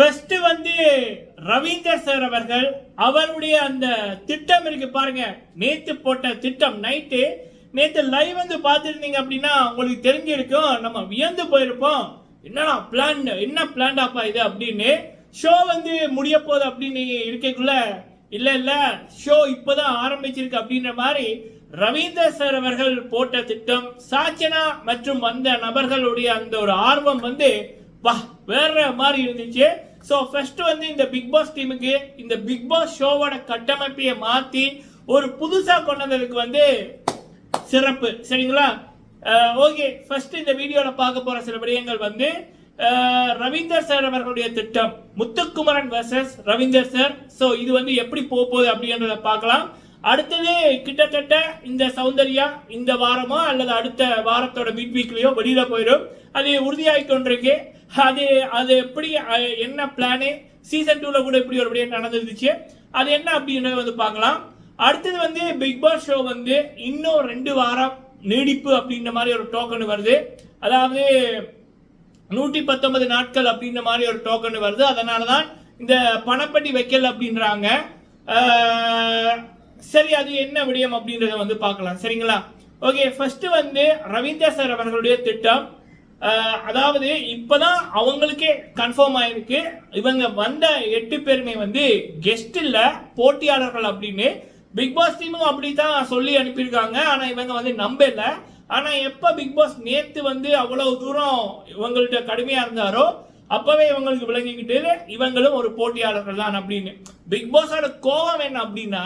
First வந்து Ravinder sir அவர்கள் அவருடைய அந்த திட்டம் இருக்கு பாருங்க. நேத்து போட்ட திட்டம் நைட்டு நேத்து லைவ் வந்து பார்த்துருந்தீங்க அப்படின்னா உங்களுக்கு தெரிஞ்சிருக்கும். நம்ம வியந்து போயிருப்போம். என்னடா பிளான் என்ன பிளான்டாப்பா இது அப்படின்னு. ஷோ வந்து முடிய போகுது அப்படின்னு இருக்கக்குள்ள இல்லை இல்லை ஷோ இப்போதான் ஆரம்பிச்சிருக்கு அப்படின்ற மாதிரி ரவீந்தர் சார் அவர்கள் போட்ட திட்டம் சாச்சனா மற்றும் வந்த நபர்களுடைய அந்த ஒரு ஆர்வம் வந்து வா வேற மாதிரி இருந்துச்சு. ஸோ ஃபர்ஸ்ட் வந்து இந்த பிக் பாஸ் டீமுக்கு இந்த பிக் பாஸ் ஷோவோட கட்டமைப்பையை மாத்தி ஒரு புதுசா கொண்டு வந்ததுக்கு வந்து சிறப்பு. சரிங்களா? ஓகே. ஃபர்ஸ்ட் இந்த வீடியோவில் பார்க்க போற சில விடயங்கள் வந்து ரவீந்தர் சார் அவர்களுடைய திட்டம். Muthukumaran versus Ravindar sir so இது வந்து எப்படி போக போகுது அப்படின்றத பார்க்கலாம். அடுத்தது கிட்டத்தட்ட இந்த சௌந்தர்யா இந்த வாரமோ அல்லது அடுத்த வாரத்தோட மிட் வீக்லயோ வெளியில போயிடும். அது உறுதியாகி கொண்டிருக்கு அது அது எப்படி என்ன பிளானு சீசன் டூல கூட இப்படி ஒரு நடந்துருந்துச்சு. அது என்ன அப்படின்றத வந்து பார்க்கலாம். அடுத்தது வந்து பிக் பாஸ் ஷோ வந்து இன்னும் ரெண்டு வாரம் நீடிப்பு அப்படின்ற மாதிரி ஒரு டோக்கன் வருது. அதாவது நூற்றி பத்தொன்பது நாட்கள் அப்படின்ற மாதிரி ஒரு டோக்கன் வருது. அதனால தான் இந்த பணப்பட்டி வைக்கல் அப்படின்றாங்க. சரி அது என்ன விடயம் அப்படின்றத வந்து பார்க்கலாம். சரிங்களா? ஓகே ஃபர்ஸ்ட் வந்து ரவீந்திர சார் அவர்களுடைய திட்டம். அதாவது இப்போதான் அவங்களுக்கே கன்ஃபார்ம் ஆயிருக்கு. இவங்க வந்த எட்டு பேருமே வந்து கெஸ்ட் இல்லை போட்டியாளர்கள் அப்படின்னு பிக் பாஸ் டீமும் அப்படி தான் சொல்லி அனுப்பியிருக்காங்க. ஆனால் இவங்க வந்து நம்பல. ஆனால் எப்போ பிக் பாஸ் நேற்று வந்து அவ்வளவு தூரம் இவங்கள்ட்ட கடுமையாக இருந்தாரோ அப்பவே இவங்களுக்கு விளங்கிக்கிட்டு இவங்களும் ஒரு போட்டியாளர்கள் தான் அப்படின்னு. பிக் பாஸோட கோபம் என்ன அப்படின்னா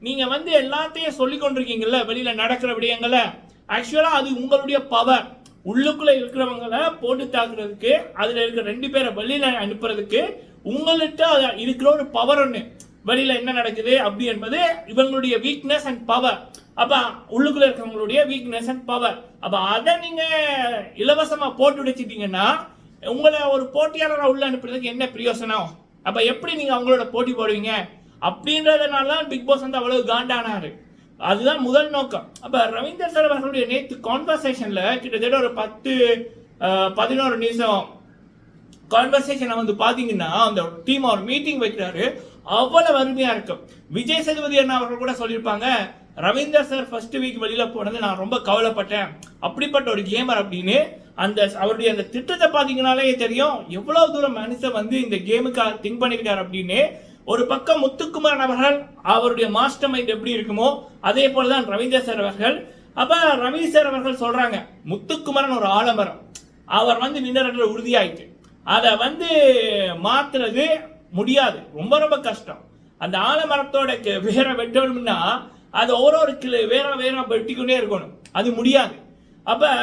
நீங்க வந்து எல்லாத்தையும் சொல்லி கொண்டிருக்கீங்கல்ல வெளியில நடக்கிற விடயங்களை. ஆக்சுவலா அது உங்களுடைய பவர் உள்ளுக்குள்ள இருக்கிறவங்கள போட்டு தாக்குறதுக்கு அதுல இருக்கிற ரெண்டு பேரை வெளியில அனுப்புறதுக்கு உங்கள்கிட்ட இருக்கிற ஒரு பவர் ஒண்ணு. வெளியில என்ன நடக்குது அப்படி என்பது இவங்களுடைய வீக்னஸ் அண்ட் பவர் அப்ப உள்ளுக்குள்ள இருக்கிறவங்களுடைய வீக்னஸ் அண்ட் பவர் அப்ப அதை நீங்க இலவசமா போட்டு உடைச்சிட்டீங்கன்னா உங்களை ஒரு போட்டியாளராக உள்ள அனுப்புறதுக்கு என்ன பிரயோசனம்? அப்ப எப்படி நீங்க அவங்களோட போட்டி போடுவீங்க? அப்படின்றதுனால தான் பிக் பாஸ் வந்து அவ்வளவு காண்டானாரு அதுதான் முதல் நோக்கம். அப்ப ரவீந்தர் சார் அவர்களுடைய நேத்து கான்வர்சேஷன்ல கிட்டத்தட்ட ஒரு பத்து பதினோரு நிமிஷம் கான்வர்சேஷனை வந்து பாத்தீங்கன்னா அந்த டீம் ஒரு மீட்டிங் வைக்கிறாரு. அவ்வளவு அருமையா இருக்கும் விஜய் சேதுபதி அண்ணா அவர்கள் கூட சொல்லியிருப்பாங்க ரவீந்தர் சார் ஃபர்ஸ்ட் வீக் வெளியில போனது நான் ரொம்ப கவலைப்பட்டேன். அப்படிப்பட்ட ஒரு கேமர் அப்படின்னு. அந்த அவருடைய அந்த திட்டத்தை பாத்தீங்கன்னாலே தெரியும். எவ்வளவு தூரம் மனுஷன் வந்து இந்த கேமுக்காக திங்க் பண்ணியிருக்காரு அப்படின்னு. ஒரு பக்கம் முத்துக்குமரன் அவர்கள் அவருடைய மாஸ்டர் மைண்ட் எப்படி இருக்குமோ அதே போலதான் தான் சார் அவர்கள். அப்ப ரவி சார் அவர்கள் சொல்றாங்க முத்துக்குமரன் ஒரு ஆலமரம் அவர் வந்து நின்ற உறுதியாயிட்டு. அதை வந்து மாத்துறது முடியாது. ரொம்ப ரொம்ப கஷ்டம். அந்த ஆலமரத்தோட க- வேற வெட்டணும்னா அது ஒரு ஒரு கிளை வேற வேற வெட்டிக்கொண்டே இருக்கணும். அது முடியாது. அப்ப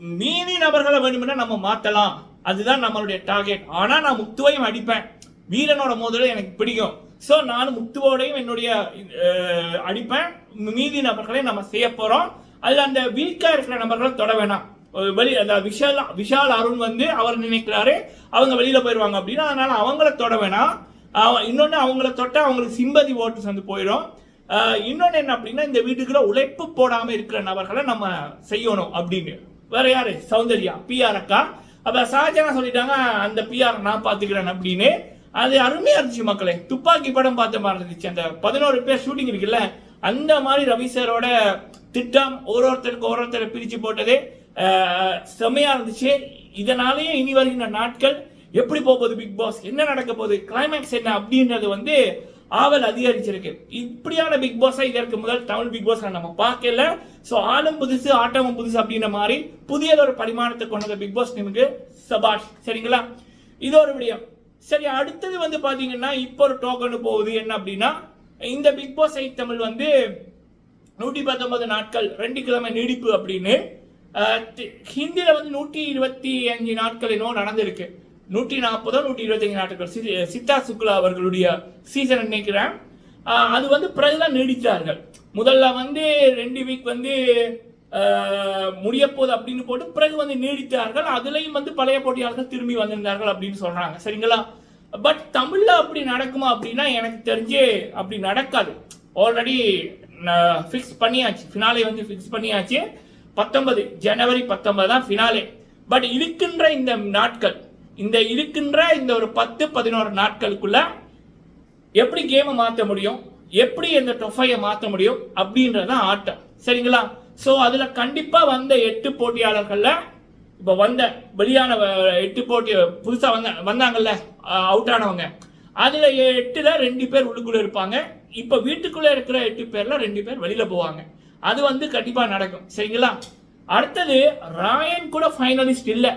மீதி நபர்களை வேணும்னா நம்ம மாத்தலாம். அதுதான் நம்மளுடைய டார்கெட். ஆனா நான் முத்துவையும் அடிப்பேன். வீரனோட மோதலை எனக்கு பிடிக்கும். ஸோ நானும் முத்துவோடையும் என்னுடைய அடிப்பேன். மீதி நபர்களை நம்ம செய்ய போகிறோம் அதில் அந்த வீக்காக இருக்கிற நபர்களை தொட வேணாம். ஒரு வெளி அந்த விஷால் விஷால் அருண் வந்து அவர் நினைக்கிறாரு. அவங்க வெளியில் போயிடுவாங்க அப்படின்னா அதனால் அவங்கள தொட வேணாம். இன்னொன்று அவங்கள தொட்டால் அவங்களுக்கு சிம்பதி ஓட்டுஸ் வந்து போயிடும். இன்னொன்று என்ன அப்படின்னா இந்த வீட்டுக்குள்ள உழைப்பு போடாமல் இருக்கிற நபர்களை நம்ம செய்யணும் அப்படின்னு. வேற யாரு? சௌந்தர்யா பிஆர் அக்கா. அப்போ ஷாஜானா சொல்லிட்டாங்க அந்த பிஆர் நான் பார்த்துக்கிறேன் அப்படின்னு. அது அருமையா இருந்துச்சு மக்களே. துப்பாக்கி படம் பார்த்த மாதிரி இருந்துச்சு. அந்த பதினோரு பேர் ஷூட்டிங் இருக்குல்ல அந்த மாதிரி ரவி சாரோட திட்டம் ஒரு ஒருத்தருக்கு ஒரு ஒருத்தரை பிரித்து போட்டது செம்மையாக செம்மையா இருந்துச்சு. இதனாலேயே இனி வருகின்ற நாட்கள் எப்படி போகுது பிக் பாஸ் என்ன நடக்க போகுது கிளைமேக்ஸ் என்ன அப்படின்றது வந்து ஆவல் அதிகரிச்சிருக்கு. இப்படியான பிக் பாஸை இதற்கு முதல் தமிழ் பிக் பாஸ் நம்ம பார்க்கல. ஸோ ஆளும் புதுசு ஆட்டமும் புதுசு அப்படின்ற மாதிரி புதியதொரு பரிமாணத்தை கொண்டது பிக் பாஸ் டீமுக்கு சபாஷ். சரிங்களா? இது ஒரு விடயம். சரி அடுத்தது வந்து பார்த்தீங்கன்னா இப்போ ஒரு டோக்கன் போகுது. என்ன அப்படின்னா இந்த பிக் பாஸ் ஐ தமிழ் வந்து நூற்றி பத்தொன்பது நாட்கள் ரெண்டு கிழமை நீடிப்பு அப்படின்னு ஹிந்தியில் வந்து நூற்றி இருபத்தி அஞ்சு நாட்கள் என்னவோ நடந்திருக்கு. நூற்றி நாற்பதோ நூற்றி இருபத்தஞ்சு நாட்கள். சி- சித்தா சுக்லா அவர்களுடைய சீசன் நினைக்கிறேன் அது வந்து பிறகுதான் நீடித்தார்கள் முதல்ல வந்து ரெண்டு வீக் வந்து முடியப்போது அப்படின்னு போட்டு பிறகு வந்து நீடித்தார்கள். அதுலேயும் வந்து பழைய போட்டியாளர்கள் திரும்பி வந்திருந்தார்கள் அப்படின்னு சொல்கிறாங்க சரிங்களா? பட் தமிழில் அப்படி நடக்குமா அப்படின்னா எனக்கு தெரிஞ்சு அப்படி நடக்காது. ஆல்ரெடி ஃபிக்ஸ் பண்ணியாச்சு. ஃபினாலே வந்து ஃபிக்ஸ் பண்ணியாச்சு. பத்தொன்பது ஜனவரி பத்தொன்பது தான் ஃபினாலே பட் இருக்கின்ற இந்த நாட்கள் இந்த இருக்கின்ற இந்த ஒரு பத்து பதினோரு நாட்களுக்குள்ள எப்படி கேமை மாற்ற முடியும்? எப்படி இந்த டொஃபையை மாற்ற முடியும்? அப்படின்றது தான் ஆட்டம். சரிங்களா? ஸோ அதில் கண்டிப்பாக வந்த எட்டு போட்டியாளர்களில் இப்போ வந்த வெளியான வ- எட்டு போட்டி புதுசாக வந்த வந்தாங்கல்ல அவுட் ஆனவங்க. அதில் எட்டில் ரெண்டு பேர் உள்ளுக்குள்ளே இருப்பாங்க. இப்போ வீட்டுக்குள்ளே இருக்கிற எட்டு பேரில் ரெண்டு பேர் வெளியில் போவாங்க. அது வந்து கண்டிப்பாக நடக்கும். சரிங்களா? அடுத்தது ராயன் கூட ஃபைனலிஸ்ட் இல்லை.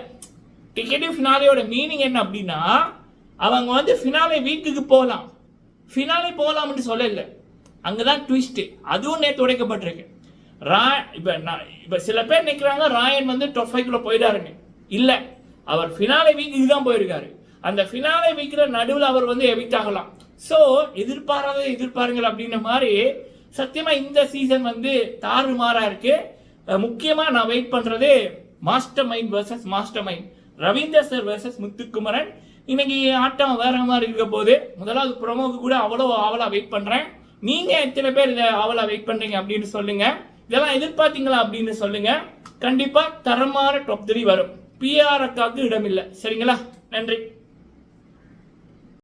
டிக்கெட்டிவ் ஃபினாலேயோட மீனிங் என்ன அப்படின்னா அவங்க வந்து ஃபினாலே வீக்குக்கு போகலாம் ஃபினாலே போகலாம்னு சொல்லல. அங்கே தான் ட்விஸ்ட்டு அதுவும் நேற்று உடைக்கப்பட்டிருக்கு. ரா இப்போ நான் இப்போ சில பேர் நிற்கிறாங்க ராயன் வந்து டாப் ஃபைவ்க்குள்ளே போயிட்டாருங்க இல்லை அவர் ஃபினாலே வீக் இதுதான் போயிருக்காரு. அந்த ஃபினாலே வீக்கில் நடுவில் அவர் வந்து எவிட் ஆகலாம். ஸோ எதிர்பாராத எதிர்பாருங்கள் அப்படின்ற மாதிரி சத்தியமாக இந்த சீசன் வந்து தாறு மாறாக இருக்குது முக்கியமாக நான் வெயிட் பண்ணுறது mastermind versus mastermind Ravindar sir versus Muthukumaran. இன்னைக்கு ஆட்டம் வேற மாதிரி இருக்க போது முதலாவது ப்ரொமோக்கு கூட அவ்வளோ ஆவலாக வெயிட் பண்ணுறேன் நீங்கள் எத்தனை பேர் இதை ஆவலாக வெயிட் பண்ணுறீங்க அப்படின்னு சொல்லுங்கள் இதெல்லாம் எதிர்பார்த்தீங்களா அப்படின்னு சொல்லுங்க. கண்டிப்பா தரமான டாப் த்ரீ வரும். பிஆர் இடம் இடமில்லை. சரிங்களா? நன்றி.